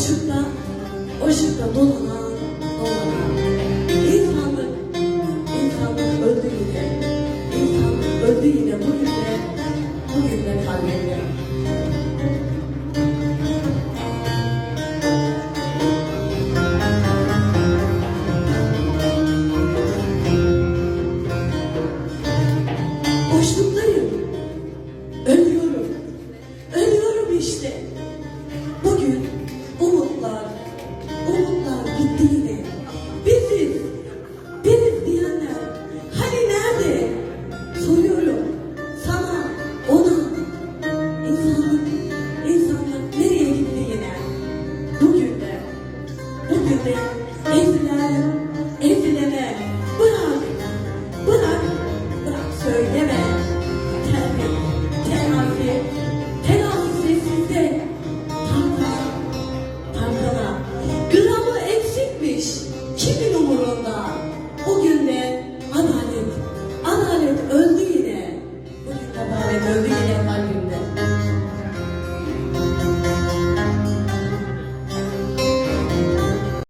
Işıkta, ışıkta dolanan, dolanan. İnsanlık, insanlık öldü yine. İnsanlık öldü yine bugün de, bugün de kalbimde. Boşlukta insanın, insanın nereye gittiğine, bugün de, bugün de, ezilen, ezilen,